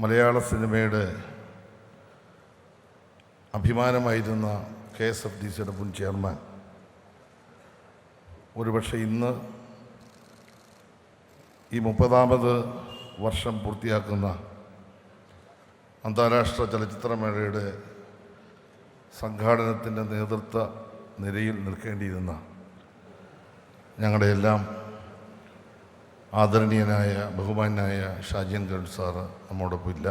മലയാള സിനിമയുടെ അഭിമാനമായിരുന്ന K S F D സിയുടെ മുൻ ചെയർമാൻ. ഒരുപക്ഷെ ഇന്ന് ഈ മുപ്പതാമത് വർഷം പൂർത്തിയാക്കുന്ന അന്താരാഷ്ട്ര ചലച്ചിത്രമേളയുടെ സംഘാടനത്തിന്റെ നേതൃത്വ നിരയിൽ നിൽക്കേണ്ടിയിരുന്ന ഞങ്ങളുടെ എല്ലാം ആദരണീയനായ ബഹുമാനായ ഷാജിയൻ ഗഡ് സാറ് നമ്മോടൊപ്പം ഇല്ല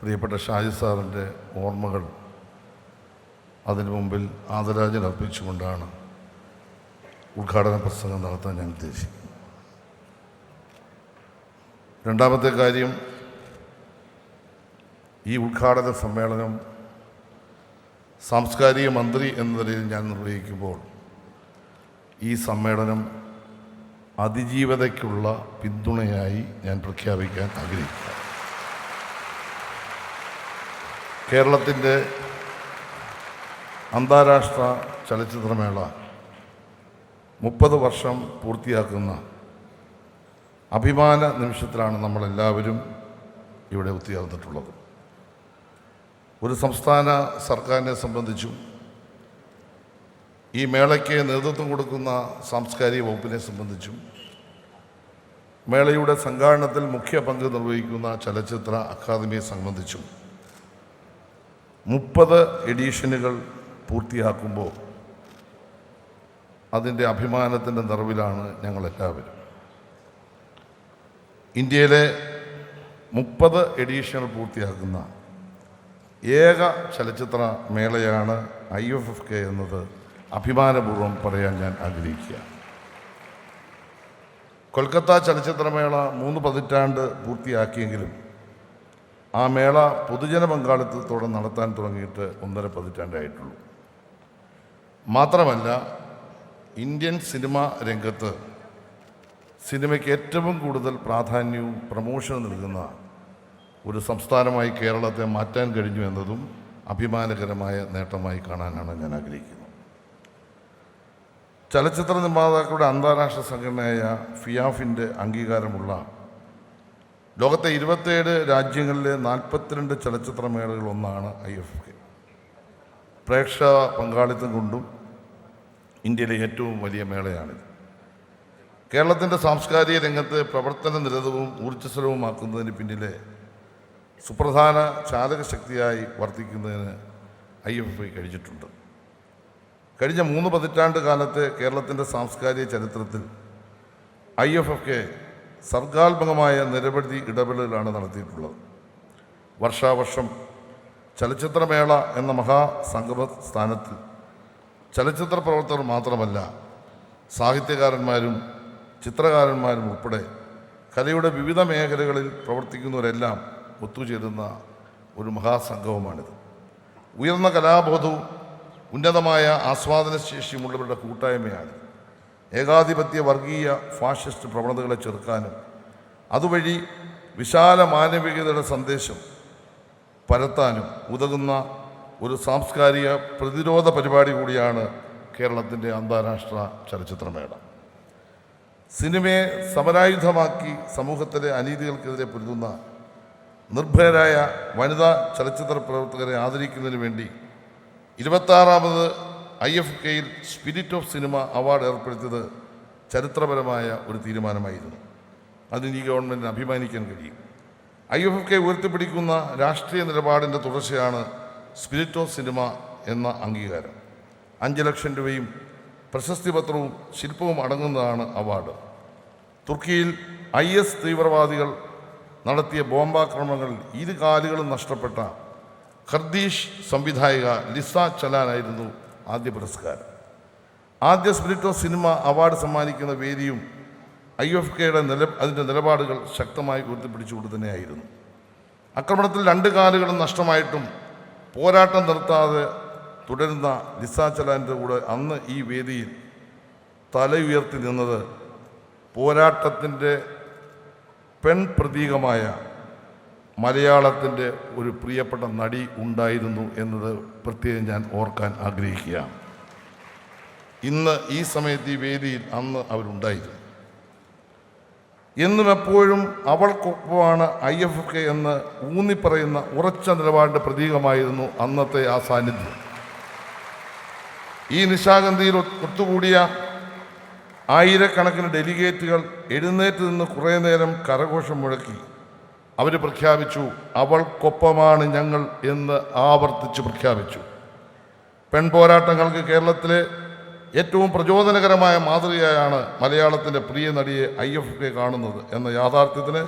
പ്രിയപ്പെട്ട ഷാജി സാറിന്റെ ഓർമ്മകൾ അതിനു മുമ്പിൽ ആദരാഞ്ജലി അർപ്പിച്ചുകൊണ്ടാണ് ഉദ്ഘാടന പ്രസംഗം നടത്താൻ ഞാൻ ഉദ്ദേശിക്കുന്നത്. രണ്ടാമത്തെ കാര്യം ഈ ഉദ്ഘാടന സമ്മേളനം സാംസ്കാരിക മന്ത്രി എന്ന നിലയിൽ ഞാൻ നിർവഹിക്കുമ്പോൾ ഈ സമ്മേളനം അതിജീവതയ്ക്കുള്ള പിന്തുണയായി ഞാൻ പ്രഖ്യാപിക്കാൻ ആഗ്രഹിക്കുന്നു. കേരളത്തിന്റെ അന്താരാഷ്ട്ര ചലച്ചിത്രമേള മുപ്പത് വർഷം പൂർത്തിയാക്കുന്ന അഭിമാന നിമിഷത്തിലാണ് നമ്മളെല്ലാവരും ഇവിടെ ഒത്തുചേർന്നിട്ടുള്ളത് ഒരു സംസ്ഥാന സർക്കാരിനെ സംബന്ധിച്ചും ഈ മേളയ്ക്ക് നേതൃത്വം കൊടുക്കുന്ന സാംസ്കാരിക വകുപ്പിനെ സംബന്ധിച്ചും മേളയുടെ സംഘാടനത്തിൽ മുഖ്യ പങ്ക് നിർവഹിക്കുന്ന ചലച്ചിത്ര അക്കാദമിയെ സംബന്ധിച്ചും മുപ്പത് എഡീഷനുകൾ പൂർത്തിയാക്കുമ്പോൾ അതിന്റെ അഭിമാനത്തിന്റെ നിറവിലാണ് ഞങ്ങളെല്ലാവരും. ഇന്ത്യയിലെ മുപ്പത് എഡീഷനുകൾ പൂർത്തിയാക്കുന്ന ഏക ചലച്ചിത്ര മേളയാണ് ഐ എഫ് എഫ് കെ എന്നത്. അഭിമാനപൂർവം പറയാൻ ഞാൻ ആഗ്രഹിക്കുക. കൊൽക്കത്ത ചലച്ചിത്രമേള മൂന്ന് പതിറ്റാണ്ട് പൂർത്തിയാക്കിയെങ്കിലും ആ മേള പൊതുജന പങ്കാളിത്തത്തോടെ നടത്താൻ തുടങ്ങിയിട്ട് ഒന്നര പതിറ്റാണ്ടായിട്ടുള്ളൂ മാത്രമല്ല ഇന്ത്യൻ സിനിമ രംഗത്ത് സിനിമയ്ക്ക് ഏറ്റവും കൂടുതൽ പ്രാധാന്യവും പ്രമോഷനും നൽകുന്ന ഒരു സംസ്ഥാനമായി കേരളത്തെ മാറ്റാൻ കഴിഞ്ഞു എന്നതും അഭിമാനകരമായ നേട്ടമായി കാണാനാണ് ഞാൻ ആഗ്രഹിക്കുന്നത്. ചലച്ചിത്ര നിർമ്മാതാക്കളുടെ അന്താരാഷ്ട്ര സംഘടനയായ ഫിയാഫിന്റെ അംഗീകാരമുള്ള ലോകത്തെ ഇരുപത്തേഴ് രാജ്യങ്ങളിലെ നാൽപ്പത്തിരണ്ട് ചലച്ചിത്ര ഒന്നാണ് ഐ എഫ് കെ. പ്രേക്ഷക പങ്കാളിത്തം കൊണ്ടും ഇന്ത്യയിലെ ഏറ്റവും വലിയ മേളയാണിത്. കേരളത്തിന്റെ സാംസ്കാരിക രംഗത്ത് പ്രവർത്തന നിരതവും ഊർജസ്വലവുമാക്കുന്നതിന് പിന്നിലെ സുപ്രധാന ചാലകശക്തിയായി വർദ്ധിക്കുന്നതിന് ഐ എഫ് ഐ കഴിച്ചിട്ടുണ്ട് കഴിഞ്ഞ മൂന്ന് പതിറ്റാണ്ട് കാലത്തെ കേരളത്തിന്റെ സാംസ്കാരിക ചരിത്രത്തിൽ ഐ എഫ് എഫ് കെ സർഗാത്മകമായ നിരവധി ഇടപെടലുകളാണ് നടത്തിയിട്ടുള്ളത്. വർഷാവർഷം ചലച്ചിത്രമേള എന്ന മഹാസംഗമ സ്ഥാനത്ത് ചലച്ചിത്ര പ്രവർത്തകർ മാത്രമല്ല സാഹിത്യകാരന്മാരും ചിത്രകാരന്മാരും ഉൾപ്പെടെ കലയുടെ വിവിധ മേഖലകളിൽ പ്രവർത്തിക്കുന്നവരെല്ലാം ഒത്തുചേരുന്ന ഒരു മഹാസംഗമമാണിത്. ഉയർന്ന കലാബോധവും ഉന്നതമായ ആസ്വാദന ശേഷിയുമുള്ളവരുടെ കൂട്ടായ്മയാണ്. ഏകാധിപത്യ വർഗീയ ഫാഷിസ്റ്റ് പ്രവണതകളെ ചെറുക്കാനും അതുവഴി വിശാല മാനവികതയുടെ സന്ദേശം പരത്താനും ഉതകുന്ന ഒരു സാംസ്കാരിക പ്രതിരോധ പരിപാടി കൂടിയാണ് കേരളത്തിന്റെ അന്താരാഷ്ട്ര ചലച്ചിത്രമേള. സിനിമയെ സമരായുധമാക്കി സമൂഹത്തിലെ അനീതികൾക്കെതിരെ പൊരുതുന്ന നിർഭയരായ വനിതാ ചലച്ചിത്ര പ്രവർത്തകരെ ആദരിക്കുന്നതിന് വേണ്ടി ഇരുപത്താറാമത് ഐ എഫ് കെയിൽ സ്പിരിറ്റ് ഓഫ് സിനിമ അവാർഡ് ഏർപ്പെടുത്തിയത് ചരിത്രപരമായ ഒരു തീരുമാനമായിരുന്നു. അതിന് ഈ ഗവൺമെന്റിന് അഭിമാനിക്കാൻ കഴിയും. ഐ എഫ് കെ ഉയർത്തിപ്പിടിക്കുന്ന രാഷ്ട്രീയ നിലപാടിന്റെ തുടർച്ചയാണ് സ്പിരിറ്റ് ഓഫ് സിനിമ എന്ന അംഗീകാരം. അഞ്ച് ലക്ഷം രൂപയും പ്രശസ്തി പത്രവും ശില്പവും അടങ്ങുന്നതാണ് അവാർഡ്. തുർക്കിയിൽ ഐ എസ് തീവ്രവാദികൾ നടത്തിയ ബോംബാക്രമണങ്ങളിൽ ഇരു കാലുകളും നഷ്ടപ്പെട്ട ഖർദീഷ് സംവിധായിക ലിസ ചലാനായിരുന്നു ആദ്യ പുരസ്കാരം. ആദ്യ സ്പിരിറ്റ് ഓഫ് സിനിമ അവാർഡ് സമ്മാനിക്കുന്ന വേദിയും ഐ എഫ് കെയുടെ നില അതിന്റെ നിലപാടുകൾ ശക്തമായി ഉയർത്തിപ്പിടിച്ചുകൊണ്ട് തന്നെയായിരുന്നു ആക്രമണത്തിൽ രണ്ട് കാലുകളും നഷ്ടമായിട്ടും പോരാട്ടം നിർത്താതെ തുടരുന്ന ലിസ ചലാന്റെ കൂടെ അന്ന് ഈ വേദിയിൽ തലയുയർത്തി നിന്നത് പോരാട്ടത്തിന്റെ പെൺ പ്രതീകമായ മലയാളത്തിന്റെ ഒരു പ്രിയപ്പെട്ട നടി ഉണ്ടായിരുന്നു എന്നത് പ്രത്യേകം ഞാൻ ഓർക്കാൻ ആഗ്രഹിക്കുകയാണ്. ഇന്ന് ഈ സമയത്ത് ഈ വേദിയിൽ അന്ന് അവരുണ്ടായിരുന്നു. എന്നും എപ്പോഴും അവൾക്കൊപ്പമാണ് ഐ എഫ് കെ എന്ന് ഊന്നിപ്പറയുന്ന ഉറച്ച നിലപാടിന്റെ പ്രതീകമായിരുന്നു അന്നത്തെ ആ സാന്നിധ്യം. ഈ നിശാഗന്ധിയിൽ ഒത്ത് ഒത്തുകൂടിയ ആയിരക്കണക്കിന് ഡെലിഗേറ്റുകൾ എഴുന്നേറ്റ് നിന്ന് കുറേ നേരം കരഘോഷം മുഴക്കി. അവർ പ്രഖ്യാപിച്ചു അവൾക്കൊപ്പമാണ് ഞങ്ങൾ എന്ന് ആവർത്തിച്ച് പ്രഖ്യാപിച്ചു. പെൺപോരാട്ടങ്ങൾക്ക് കേരളത്തിലെ ഏറ്റവും പ്രചോദനകരമായ മാതൃകയായാണ് മലയാളത്തിന്റെ പ്രിയ നടിയെ ഐ എഫ് കെ കാണുന്നത് എന്ന യാഥാർത്ഥ്യത്തിന്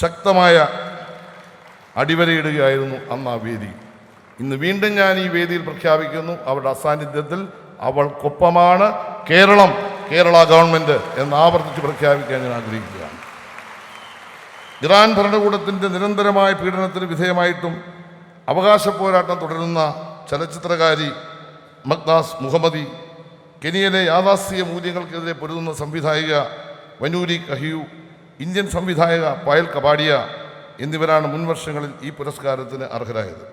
ശക്തമായ അടിവരയിടുകയായിരുന്നു അന്ന് ആ വേദി. ഇന്ന് വീണ്ടും ഞാൻ ഈ വേദിയിൽ പ്രഖ്യാപിക്കുന്നു അവരുടെ അസാന്നിധ്യത്തിൽ അവൾക്കൊപ്പമാണ് കേരളം കേരള ഗവൺമെന്റ് എന്ന് ആവർത്തിച്ച് പ്രഖ്യാപിക്കാൻ ഞാൻ ആഗ്രഹിക്കുകയാണ്. ഇറാൻ ഭരണകൂടത്തിന്റെ നിരന്തരമായ പീഡനത്തിന് വിധേയമായിട്ടും അവകാശ പോരാട്ടം തുടരുന്ന ചലച്ചിത്രകാരി മഗ്ദാസ് മുഹമ്മദി കെനിയയിലെ യാഥാസ്ഥിക മൂല്യങ്ങൾക്കെതിരെ പൊരുതുന്ന സംവിധായിക വനൂരി കഹിയു ഇന്ത്യൻ സംവിധായക പായൽ കപാടിയ എന്നിവരാണ് മുൻവർഷങ്ങളിൽ ഈ പുരസ്കാരത്തിന് അർഹരായത്.